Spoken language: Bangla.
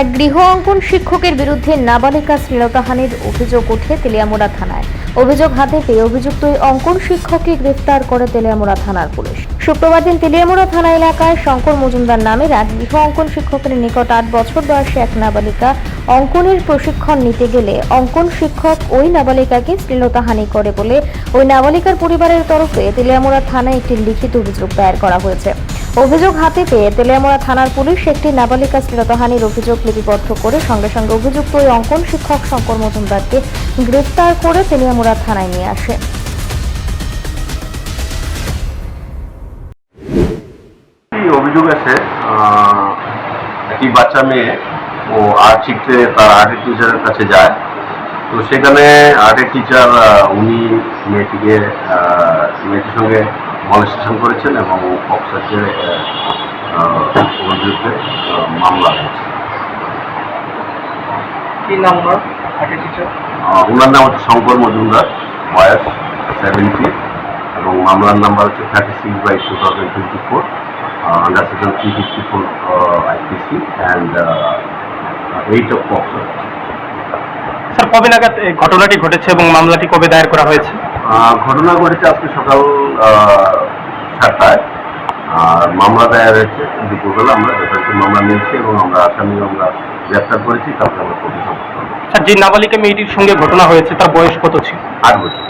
এক গৃহ অঙ্কন শিক্ষকের বিরুদ্ধে নাবালিকা শ্লীলতাহানির অভিযোগ ওঠে তেলিয়ামুড়া থানায়। অভিযোগ হাতে পেয়ে অভিযুক্ত ওই অঙ্কন শিক্ষককে গ্রেফতার করে তেলিয়ামুড়া থানার পুলিশ। শুক্রবার দিন তেলিয়ামোড়া থানা এলাকায় শঙ্কর মজুমদার নামের এক গৃহ অঙ্কন শিক্ষকের নিকট আট বছর বয়সে এক নাবালিকা অঙ্কনের প্রশিক্ষণ নিতে গেলে অঙ্কন শিক্ষক ওই নাবালিকাকে শ্লীলতাহানি করে বলে ওই নাবালিকার পরিবারের তরফে তেলিয়ামুড়া থানায় একটি লিখিত অভিযোগ দায়ের করা হয়েছে। অভিযোগ হাতে পেয়ে তেলিয়ামুড়া থানার পুলিশ একটি নাবালিকা শ্লীলতাহানির অভিযোগ লিপিবদ্ধ করে সঙ্গে সঙ্গে অভিযুক্ত ওই অঙ্কন শিক্ষক শঙ্কর মজুমদারকে গ্রেফতার করে তেলিয়ামুড়া থানায় নিয়ে আসে। অভিযোগ আছে একটি বাচ্চা মেয়ে, ও আর্ট শিখতে তার আর্টের টিচারের কাছে যায়। তো সেখানে আর্টের টিচার উনি মেয়েটিকে মেয়েটির সঙ্গে মলেস্টেশন করেছেন এবং ওর বিরুদ্ধে মামলা হয়েছে কি নাম ওনার? নাম হচ্ছে শঙ্কর মজুমদার বয়স সেভেন্টি এবং মামলার নাম্বার হচ্ছে thirty six by two thousand twenty four under section three fifty four IPC and eight of POCSO sir কবে নাগাদ এই ঘটনাটি ঘটেছে এবং মামলাটি কবে দায়ের করা হয়েছে? ঘটনা ঘটেছে আজকে সকাল সাতটায়। আর মামলা দায়ের হয়েছে দুপুরবেলা আমরা যথাযথ মামলা নিয়েছি এবং আমরা আসামি আমরা গ্রেপ্তার করেছি তারপরে আমরা প্রতিশোধ স্যার যে নাবালিকা মেয়েটির সঙ্গে ঘটনা হয়েছে তার বয়স কত ছিল? আট বছর।